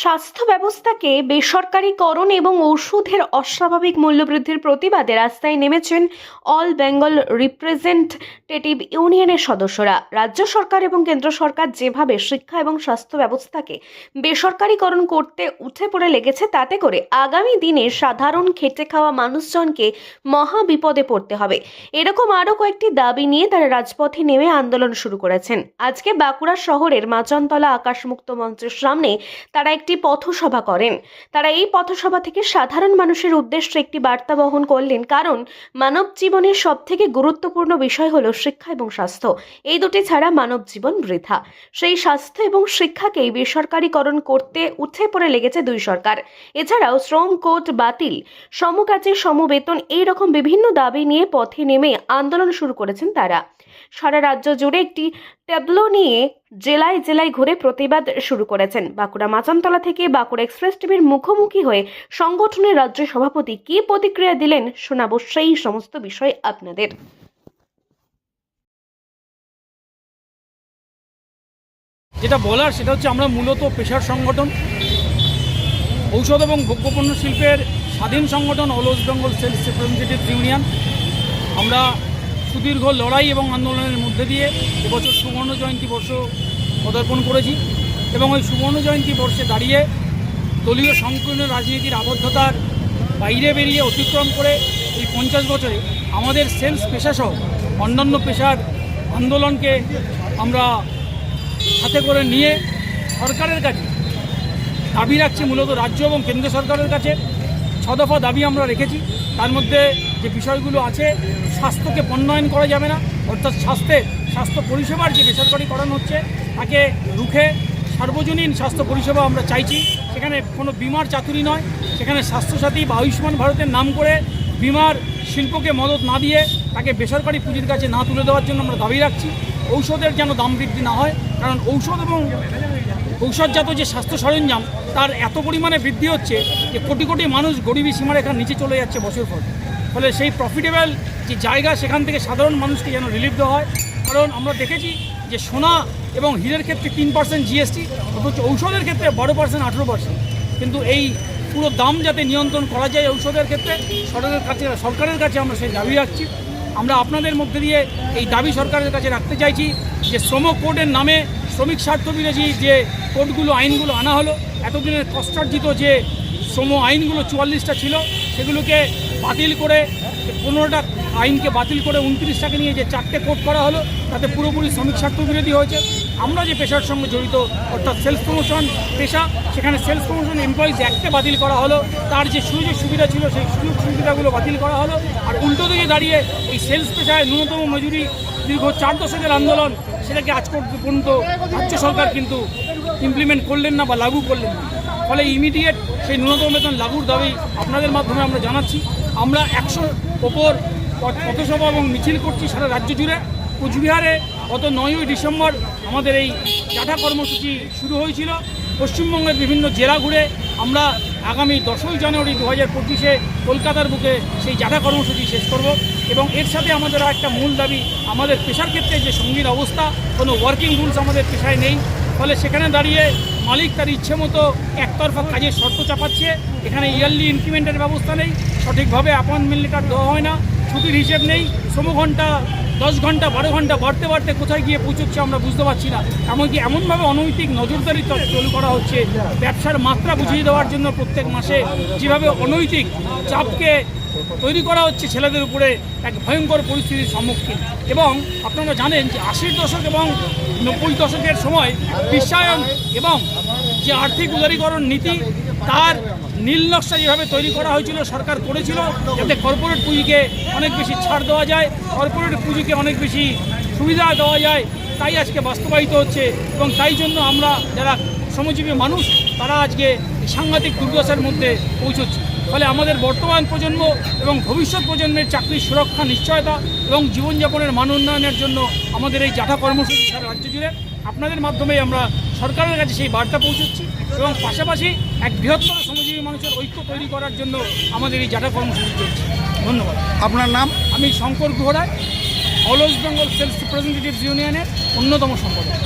স্বাস্থ্য ব্যবস্থাকে বেসরকারীকরণ এবং ওষুধের অস্বাভাবিক মূল্যবৃদ্ধির প্রতিবাদে রাস্তায় নেমেছেন অল বেঙ্গল রিপ্রেজেন্টেটিভ ইউনিয়নের সদস্যরা। রাজ্য সরকার এবং কেন্দ্র সরকার যেভাবে শিক্ষা এবং স্বাস্থ্য ব্যবস্থাকে বেসরকারীকরণ করতে উঠে পড়ে লেগেছে, তাতে করে আগামী দিনে সাধারণ খেটে খাওয়া মানুষজনকে মহা বিপদে পড়তে হবে। এরকম আরও কয়েকটি দাবি নিয়ে তারা রাজপথে নেমে আন্দোলন শুরু করেছেন। আজকে বাঁকুড়া শহরের মাচনতলা আকাশমুক্ত মঞ্চের সামনে তারা একটি পথসভা করেন। তারা এই পথসভা থেকে সাধারণ মানুষের উদ্দেশ্যে একটি বার্তা বহন করলেন, কারণ মানব জীবনের সব থেকে গুরুত্বপূর্ণ বিষয় হলো শিক্ষা এবং স্বাস্থ্য। এই দুটি ছাড়া মানব জীবন বৃথা। সেই স্বাস্থ্য এবং শিক্ষাকেই বেসরকারীকরণ করতে উঠে পড়ে লেগেছে দুই সরকার। এছাড়াও শ্রম কোড বাতিল সমকাজের সমবেতন এই রকম বিভিন্ন দাবি নিয়ে পথে নেমে আন্দোলন শুরু করেছেন তারা। সারা রাজ্য জুড়ে একটি ট্যাবলো নিয়ে জেলায় জেলায় ঘুরে প্রতিবাদ শুরু করেছেন। বাঁকুড়া মাচানতলা থেকে বাঁকুড়া এক্সপ্রেস টিভির মুখোমুখি হয়ে সংগঠনের রাজ্য সভাপতি কী প্রতিক্রিয়া দিলেন শোনাবো সেই সমস্ত বিষয় আপনাদের। যেটা বলার সেটা হচ্ছে আমরা মূলত পেশার সংগঠন, ঔষধ এবং ভোগ্যপণ্য শিল্পের স্বাধীন সংগঠন all West Bengal sales representative union. আমরা সুদীর্ঘ লড়াই এবং আন্দোলনের মধ্যে দিয়ে এবছর সুবর্ণ জয়ন্তী বর্ষ পদার্পণ করেছি এবং ওই সুবর্ণ জয়ন্তী বর্ষে দাঁড়িয়ে দলীয় সংকীর্ণ রাজনীতির আবদ্ধতার বাইরে বেরিয়ে অতিক্রম করে এই পঞ্চাশ বছরে আমাদের সেলস পেশাসহ অন্যান্য পেশার আন্দোলনকে আমরা হাতে করে নিয়ে সরকারের কাছে দাবি রাখছি, মূলত রাজ্য এবং কেন্দ্র সরকারের কাছে। ছ দফা দাবি আমরা রেখেছি। তার মধ্যে যে বিষয়গুলো আছে, স্বাস্থ্যকে পণ্যায়ন করা যাবে না। অর্থাৎ স্বাস্থ্যের স্বাস্থ্য পরিষেবার যে বেসরকারিকরণ হচ্ছে, তাকে রুখে সার্বজনীন স্বাস্থ্য পরিষেবা আমরা চাইছি। সেখানে কোনো বিমার চাতুরি নয়। সেখানে স্বাস্থ্যসাথী বা আয়ুষ্মান ভারতের নাম করে বিমার শিল্পকে মদত না দিয়ে তাকে বেসরকারি পুঁজির কাছে না তুলে দেওয়ার জন্য আমরা দাবি রাখছি। ঔষধের যেন দাম বৃদ্ধি না হয়, কারণ ঔষধ এবং ঔষধজাত যে স্বাস্থ্য সরঞ্জাম, তার এত পরিমাণে বৃদ্ধি হচ্ছে যে কোটি কোটি মানুষ গরিবী সীমার সীমারেখার নিচে চলে যাচ্ছে বছর পর। ফলে সেই প্রফিটেবল যে জায়গা, সেখান থেকে সাধারণ মানুষকে যেন রিলিফ দেওয়া হয়। কারণ আমরা দেখেছি যে সোনা এবং হীরের ক্ষেত্রে তিন পার্সেন্ট জিএসটি অথচ ঔষধের ক্ষেত্রে বারো পার্সেন্ট আঠেরো পার্সেন্ট কিন্তু এই পুরো দাম যাতে নিয়ন্ত্রণ করা যায় ঔষধের ক্ষেত্রে, সরকারের কাছে সরকারের কাছে আমরা সেই দাবি রাখছি। আমরা আপনাদের মধ্যে দিয়ে এই দাবি সরকারের কাছে রাখতে চাইছি যে শ্রম কোডের নামে শ্রমিক স্বার্থ বিরোধী যে কোডগুলো, আইনগুলো আনা হলো। এতদিনের কষ্টার্জিত যে শ্রম আইনগুলো চুয়াল্লিশটা ছিল, সেগুলোকে বাতিল করে, পনেরোটা আইনকে বাতিল করে উনত্রিশটাকে নিয়ে যে চারটে কোড করা হলো, তাতে পুরোপুরি শ্রমিক স্বার্থ বিরোধী হয়েছে। আমরা যে পেশার সঙ্গে জড়িত, অর্থাৎ সেলস প্রমোশন পেশা, সেখানে সেলস প্রমোশন এমপ্লয়িজ অ্যাক্টে বাতিল করা হলো। তার যে সুযোগ সুবিধা ছিল, সেই সুযোগ সুবিধাগুলো বাতিল করা হলো। আর উল্টো দিকে দাঁড়িয়ে এই সেলস পেশায় ন্যূনতম মজুরি, দীর্ঘ চার দশকের আন্দোলন, সেটাকে আজ পর্যন্ত রাজ্য সরকার কিন্তু ইমপ্লিমেন্ট করলেন না বা লাগু করলেন না। ফলে ইমিডিয়েট সেই ন্যূনতম বেতন লাগুর দাবি আপনাদের মাধ্যমে আমরা জানাচ্ছি। আমরা একশো ওপর পথসভা এবং মিছিল করছি সারা রাজ্য জুড়ে। কোচবিহারে গত নয়ই ডিসেম্বর আমাদের এই জাঠা কর্মসূচি শুরু হয়েছিল। পশ্চিমবঙ্গের বিভিন্ন জেলা ঘুরে আমরা আগামী দশই জানুয়ারি দু হাজার পঁচিশে কলকাতার বুকে সেই জাঠা কর্মসূচি শেষ করব এবং এর সাথে আমাদের একটা মূল দাবি, আমাদের পেশার ক্ষেত্রে যে সঙ্গীর অবস্থা, কোনো ওয়ার্কিং রুলস আমাদের পেশায় নেই। ফলে সেখানে দাঁড়িয়ে মালিক তার ইচ্ছে মতো একতরফা কাজের শর্ত চাপাচ্ছে। এখানে ইয়ারলি ইনক্রিমেন্টের ব্যবস্থা নেই, সঠিকভাবে অ্যাপয়েন্টমেন্ট লেটার দেওয়া হয় না, ছুটির হিসেব নেই শ্রমঘণ্টা দশ ঘণ্টা, বারো ঘণ্টা, বাড়তে বাড়তে কোথায় গিয়ে পৌঁছচ্ছে আমরা বুঝতে পারছি না। এমনকি এমনভাবে অনৈতিক নজরদারি চালু করা হচ্ছে, ব্যবসার মাত্রা বুঝিয়ে দেওয়ার জন্য প্রত্যেক মাসে যেভাবে অনৈতিক চাপকে তৈরি করা হচ্ছে ছেলেদের উপরে এক ভয়ঙ্কর পরিস্থিতির সম্মুখীন। এবং আপনারা জানেন যে আশির দশক এবং নব্বই দশকের সময় বিশ্বায়ন এবং যে আর্থিক উদারীকরণ নীতি, তার নীল নকশা যেভাবে তৈরি করা হয়েছিল, সরকার করেছিল, যাতে কর্পোরেট পুঁজিকে অনেক বেশি ছাড় দেওয়া যায় কর্পোরেট পুঁজিকে অনেক বেশি সুবিধা দেওয়া যায়, তাই আজকে বাস্তবায়িত হচ্ছে। এবং তাই জন্য আমরা যারা শ্রমজীবী মানুষ, তারা আজকে সাংঘাতিক দুর্দশার মধ্যে পৌঁছচ্ছে। ফলে আমাদের বর্তমান প্রজন্ম এবং ভবিষ্যৎ প্রজন্মের চাকরির সুরক্ষা নিশ্চয়তা এবং জীবনযাপনের মান উন্নয়নের জন্য আমাদের এই জাঠা কর্মসূচি সারা রাজ্য জুড়ে আপনাদের মাধ্যমে আমরা সরকারের কাছে সেই বার্তা পৌঁছচ্ছি এবং পাশাপাশি এক বৃহত্তর শ্রমজীবী মানুষের ঐক্য তৈরি করার জন্য আমাদের এই জাঠা কর্মসূচি চলছে। ধন্যবাদ। আপনার নাম? আমি Shankar Guharay all West Bengal sales representatives ইউনিয়নের অন্যতম সম্পাদক।